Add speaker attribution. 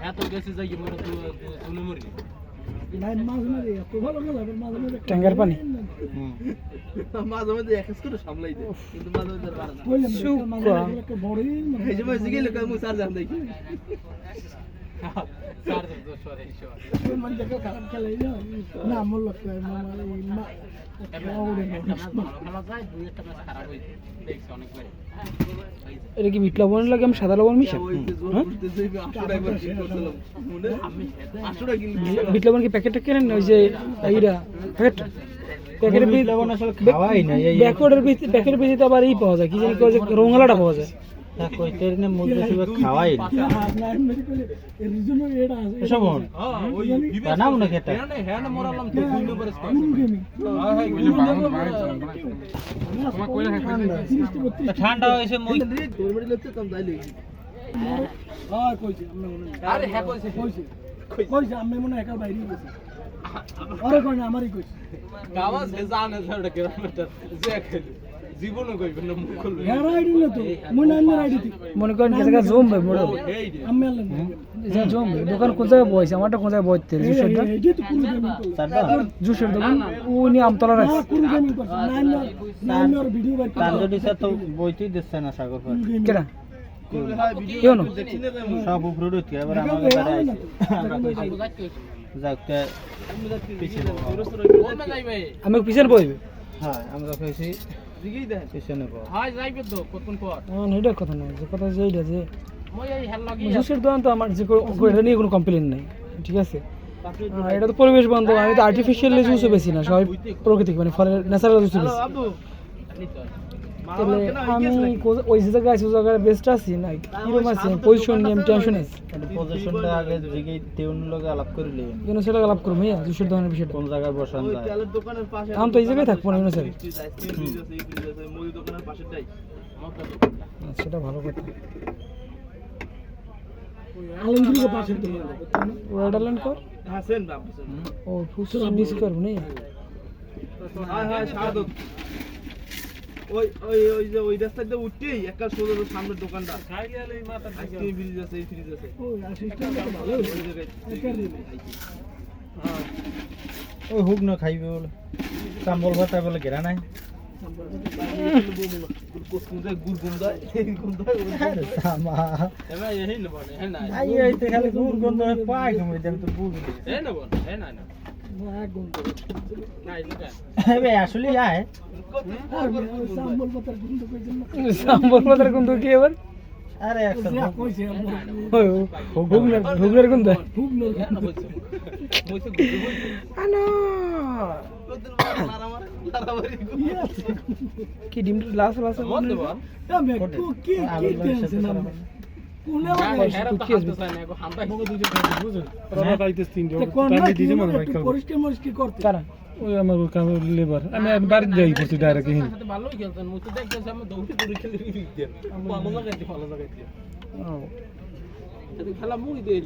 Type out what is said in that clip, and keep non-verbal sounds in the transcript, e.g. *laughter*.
Speaker 1: হ্যাঁ
Speaker 2: ট্যাঙ্গার পানি?
Speaker 1: মাঝে মাঝে এক করে সামলাই দেয় কিন্তু মাঝে মাঝে পারে না।
Speaker 3: মাঝে মাঝে একটা বড়ই
Speaker 1: এই সময় জিগে লোক আমি জান দেখি।
Speaker 3: মানে
Speaker 2: এটা কি মিট লবণ লাগে? আমি সাদা লবণ মিশা
Speaker 1: ওই যে জোর করতে যাই 800 টাকা করে কিল করছিলাম মনে?
Speaker 4: আমি হেঁটে
Speaker 1: 800 টাকা কিল
Speaker 2: মিট লবণ কি প্যাকেটটা কেনেন? না ওই যে এইটা প্যাকেট? প্যাকেটের বিট লবণ আসলে খাওয়াই না এই প্যাকেটের বিট প্যাকেটের বিট আবার এই পাওয়া যায় কি জানি কয় যে রঙালাটা পাওয়া যায়।
Speaker 3: কোন ঠান্ডা 30 32
Speaker 2: ঠান্ডা হইছে
Speaker 1: মই রে তোর বাড়ি লোক কম যাইলে
Speaker 3: আর কইছে আমরা
Speaker 4: আরে হ্যাঁ কইছে।
Speaker 3: কইছে কইছে আমি মনে একা বাইরে গেছি আরে কই না আমারই কইছে
Speaker 4: জানে যে খেলে জীবনও কইবে না মুখ খুলবে
Speaker 3: হেয়ার আইডি না তো মনে আমি আইডি
Speaker 2: মনে করেন কি জায়গা জম ভাই মোড়
Speaker 3: আমি আনলাম
Speaker 2: যা জম ভাই দোকান কোন জায়গায় বইছে আমারটা কোন জায়গায় বইতে জুসের দোকান
Speaker 3: এইটা তো কোন গেমিং করছে
Speaker 2: জুসের দোকান ও নি আমতলা রাখছে
Speaker 3: আর ভিডিও
Speaker 2: তো বইতেই দিচ্ছে না সাগর
Speaker 3: কোন gaming?
Speaker 2: কেডা
Speaker 1: হ্যাঁ
Speaker 2: না
Speaker 1: না
Speaker 2: সব উপরে উঠতে এবার আমাকে
Speaker 3: না তো।
Speaker 2: আমি পিছনে বইবে
Speaker 3: হ্যাঁ,
Speaker 2: হ্যাঁ আমরা কইছি
Speaker 1: দিকেই দেখ
Speaker 2: পিছনে বই
Speaker 4: হয় যাইবে তো কতক্ষণ পর?
Speaker 2: না এটার কথা না যে কথা যে এটা যে
Speaker 4: মই এই হেল লাগি
Speaker 2: জুসের দোকান তো আমার যে কোনো- এটা নিয়ে কোনো কমপ্লেন নাই ঠিক আছে? এটা তো পরিবেশ বান্ধব আমি তো আর্টিফিশিয়াল জুসও বেশি না সবাই প্রকৃতিক মানে ফলের ন্যাচারাল জুসও বেশি আমি ওই যে জায়গায় আছি ওই জায়গায় বেস্ট আছি না? কীরকম আছি? পজিশন নিয়ে আমি টেনশন আছি
Speaker 3: পজিশনটা আগে দিকে তেউন লগে আলাপ করে লিয়ে
Speaker 2: কেন সেটা লাভ করব হ্যাঁ জুসের দোকানের বিষয়টা
Speaker 3: কোন জায়গায় বসান
Speaker 1: ওই
Speaker 3: যায়?
Speaker 1: তেলের দোকানের পাশে
Speaker 2: এখন তো এই জায়গায় থাকব না ইউনো স্যার
Speaker 1: মুদি দোকানের পাশেটাই
Speaker 2: সেটা ভালো কথা।
Speaker 3: আলমগীরের পাশে তো
Speaker 2: ওয়াটার কর
Speaker 1: হ্যাঁ বাবু
Speaker 2: ও ফুসরা মিস করব নি
Speaker 1: হ্যাঁ হ্যাঁ শাহাদত ওই ওই ওই যে ওই রাস্তা দিয়ে উঠতেই একটা সোজা যে সামনের দোকানটা। আইসক্রিম ফ্রিজ আছে এই ফ্রিজ আছে।
Speaker 3: ওই তো দিবে
Speaker 1: হ্যাঁ।
Speaker 3: ওই হুক না খাইবে বলে। চাম্বল ভাতা বলে ঘেরা নাই। তো আসলে আয়।
Speaker 1: হ্যাঁ,
Speaker 3: চাম্বল *laughs* পাতার গন্ধ
Speaker 2: কি এবার হুগনার
Speaker 4: মইছে গুড়
Speaker 2: আনো। কি ডিম লাস লাস
Speaker 3: কো কি কি টেনশন আমি কোনে
Speaker 5: ওই আমার কামের লেবার আমি বাড়িতে যাই করছি ডাইরেক্ট হিন
Speaker 4: ভালোই খেলতেন মুই তো দেখতেছি আমি দৌড়ে দৌড়ে খেলে দিতে ভালো লাগাইতে ভালো লাগাইতে খেলা মুই দেই।